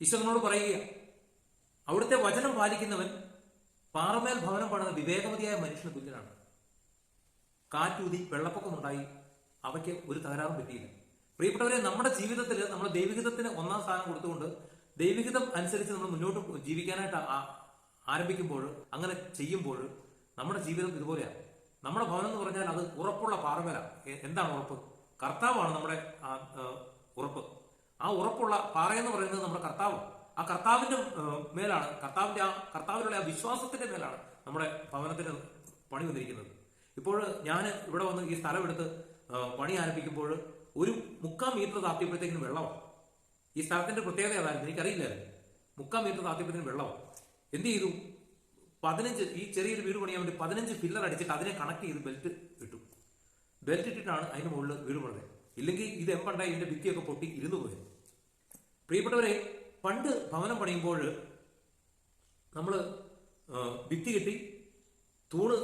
ഈശോ നമ്മളോട് പറയുക അവിടുത്തെ വചനം പാലിക്കുന്നവൻ പാറമേൽ ഭവനം പണിത വിവേകമതിയായ മനുഷ്യന് തുല്യനാണ്. കാറ്റൂതി വെള്ളപ്പൊക്കമുണ്ടായി അവയ്ക്ക് ഒരു തകരാറും പറ്റിയില്ല. പ്രിയപ്പെട്ടവരെ നമ്മുടെ ജീവിതത്തിൽ നമ്മൾ ദൈവികതത്തിന് ഒന്നാം സ്ഥാനം കൊടുത്തുകൊണ്ട് ദൈവികതം അനുസരിച്ച് നമ്മൾ മുന്നോട്ട് ജീവിക്കാനായിട്ട് ആരംഭിക്കുമ്പോൾ അങ്ങനെ ചെയ്യുമ്പോൾ നമ്മുടെ ജീവിതം ഇതുപോലെയാണ് നമ്മുടെ ഭവനം എന്ന് പറഞ്ഞാൽ അത് ഉറപ്പുള്ള പാറമേലാണ്. എന്താണ് ഉറപ്പ്? കർത്താവാണ് നമ്മുടെ ആ ഉറപ്പുള്ള പാറ എന്ന് പറയുന്നത് നമ്മുടെ കർത്താവ്. ആ കർത്താവിന്റെ മേലാണ് കർത്താവിന്റെ ആ കർത്താവിലുള്ള ആ വിശ്വാസത്തിന്റെ മേലാണ് നമ്മുടെ ഭവനത്തിന് പണി വന്നിരിക്കുന്നത്. ഇപ്പോൾ ഞാൻ ഇവിടെ വന്ന് ഈ സ്ഥലം എടുത്ത് പണി ആരംഭിക്കുമ്പോൾ ഒരു മുക്കാൽ മീറ്റർ താത്തിയപ്പോഴത്തേക്കിനും വെള്ളമാണ് ഈ സ്ഥലത്തിന്റെ പ്രത്യേകത ഏതായിരുന്നു? എനിക്കറിയില്ലായിരുന്നു. മുക്കാൽ മീറ്റർ താത്തിയപ്പോഴത്തേക്കും വെള്ളമാണ് എന്ത് ചെയ്തു? പതിനഞ്ച് ഈ ചെറിയൊരു വീട് പണിയാൻ വേണ്ടി പതിനഞ്ച് പില്ലർ അടിച്ചിട്ട് അതിനെ കണക്ട് ചെയ്ത് ബെൽറ്റ് ഇട്ടു. ബെൽറ്റ് ഇട്ടിട്ടാണ് അതിന് മുകളിൽ വീട് പണിത് ഇല്ലെങ്കിൽ ഇത് എമ്പണ്ടായി ഇതിന്റെ ഭിത്തിയൊക്കെ പൊട്ടി ഇരുന്നു പോയത് പ്രിയപ്പെട്ടവരെ പണ്ട് ഭവനം പണിയുമ്പോൾ നമ്മൾ ഭിത്തി കെട്ടി തൂണ്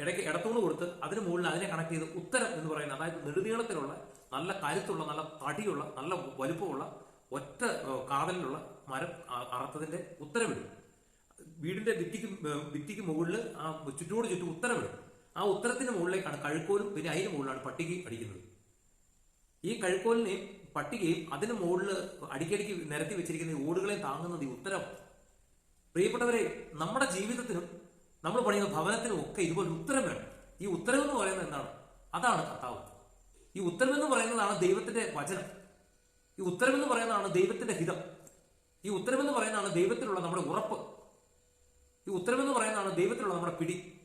ഇടയ്ക്ക് ഇടത്തൂണ് കൊടുത്ത് അതിന് മുകളിൽ അതിനെ കണക്ട് ചെയ്ത് ഉത്തരം എന്ന് പറയുന്നത് അതായത് നെടുനീളത്തിലുള്ള നല്ല കരുത്തുള്ള നല്ല തടിയുള്ള നല്ല വലുപ്പമുള്ള ഒറ്റ കാതലിലുള്ള മരം ആ- ഉത്തരവിടും വീടിന്റെ ഭിത്തിക്ക് ഭിത്തിക്ക് മുകളിൽ ആ ചുറ്റോട് ചുറ്റും ഉത്തരവിടും ആ ഉത്തരത്തിന് മുകളിലേക്കാണ് കഴുക്കോലും പിന്നെ അതിന് മുകളിലാണ് പട്ടിക അടിക്കുന്നത്. ഈ കഴുക്കോലിനെയും പട്ടികയും അതിന് മുകളിൽ അടിക്കടിക്ക് നിരത്തി വെച്ചിരിക്കുന്ന ഈ ഓടുകളെയും താങ്ങുന്നത് ഈ ഉത്തരം. പ്രിയപ്പെട്ടവരെ നമ്മുടെ ജീവിതത്തിനും നമ്മൾ പണിയുന്ന ഭവനത്തിനും ഒക്കെ ഇതുപോലെ ഉത്തരം വേണം. ഈ ഉത്തരം എന്ന് പറയുന്നത് എന്താണ്? അതാണ് കർത്താവ്. ഈ ഉത്തരം എന്ന് പറയുന്നതാണ് ദൈവത്തിന്റെ വചനം. ഈ ഉത്തരം എന്ന് പറയുന്നതാണ് ദൈവത്തിന്റെ ഹിതം. ഈ ഉത്തരം എന്ന് പറയുന്നതാണ് ദൈവത്തിലുള്ള നമ്മുടെ ഉറപ്പ്. ഈ ഉത്തരം എന്ന് പറയുന്നതാണ് ദൈവത്തിലുള്ള നമ്മുടെ പിടി.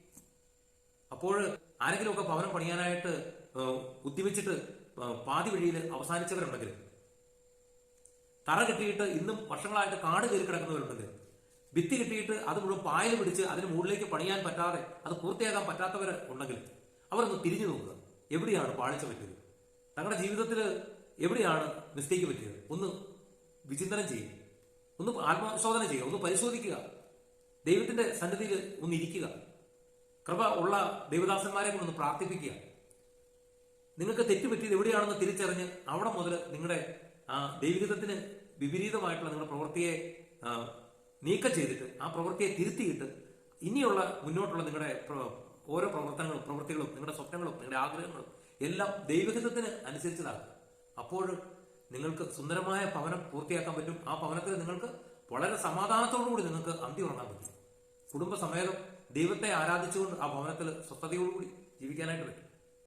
അപ്പോൾ ആരെങ്കിലുമൊക്കെ ഭവനം പണിയാനായിട്ട് ഏഹ്, പാതി വഴിയിൽ അവസാനിച്ചവരുണ്ടെങ്കിൽ തറ കെട്ടിയിട്ട് ഇന്നും വർഷങ്ങളായിട്ട് കാട് കയറി കിടക്കുന്നവരുണ്ടെങ്കിൽ ഭിത്തി കെട്ടിയിട്ട് അത് മുഴുവൻ പായൽ പിടിച്ച് അതിന് മുകളിലേക്ക് പണിയാൻ പറ്റാതെ അത് പൂർത്തിയാക്കാൻ പറ്റാത്തവർ ഉണ്ടെങ്കിൽ അവരൊന്ന് തിരിഞ്ഞു നോക്കുക. എവിടെയാണ് പാളിച്ച പറ്റിയത്? തങ്ങളുടെ ജീവിതത്തിൽ എവിടെയാണ് മിസ്റ്റേക്ക് പറ്റിയത്? ഒന്ന് വിചിന്തനം ചെയ്യുക. ഒന്ന് ആത്മശോധന ചെയ്യുക. ഒന്ന് പരിശോധിക്കുക. ദൈവത്തിന്റെ സന്നിധിയിൽ ഒന്ന് ഇരിക്കുക. കൃപ ഉള്ള ദൈവദാസന്മാരെ കൊണ്ടൊന്ന് പ്രാർത്ഥിപ്പിക്കുക. നിങ്ങൾക്ക് തെറ്റുപറ്റിയത് എവിടെയാണെന്ന് തിരിച്ചറിഞ്ഞ് അവിടെ മുതൽ നിങ്ങളുടെ ആ ദൈവികതത്തിന് വിപരീതമായിട്ടുള്ള നിങ്ങളുടെ പ്രവൃത്തിയെ നീക്കം ചെയ്തിട്ട് ആ പ്രവൃത്തിയെ തിരുത്തിയിട്ട് ഇനിയുള്ള മുന്നോട്ടുള്ള നിങ്ങളുടെ ഓരോ പ്രവർത്തനങ്ങളും പ്രവൃത്തികളും നിങ്ങളുടെ സ്വപ്നങ്ങളും നിങ്ങളുടെ ആഗ്രഹങ്ങളും എല്ലാം ദൈവഹിതത്തിന് അനുസരിച്ചതാക്കുക. അപ്പോൾ നിങ്ങൾക്ക് സുന്ദരമായ ഭവനം പൂർത്തിയാക്കാൻ പറ്റും. ആ ഭവനത്തിൽ നിങ്ങൾക്ക് വളരെ സമാധാനത്തോടു കൂടി നിങ്ങൾക്ക് അന്തി ഉറങ്ങാൻ പറ്റും. കുടുംബസമേതം ദൈവത്തെ ആരാധിച്ചുകൊണ്ട് ആ ഭവനത്തിൽ സ്വസ്ഥതയോടുകൂടി ജീവിക്കാനായിട്ട് പറ്റും.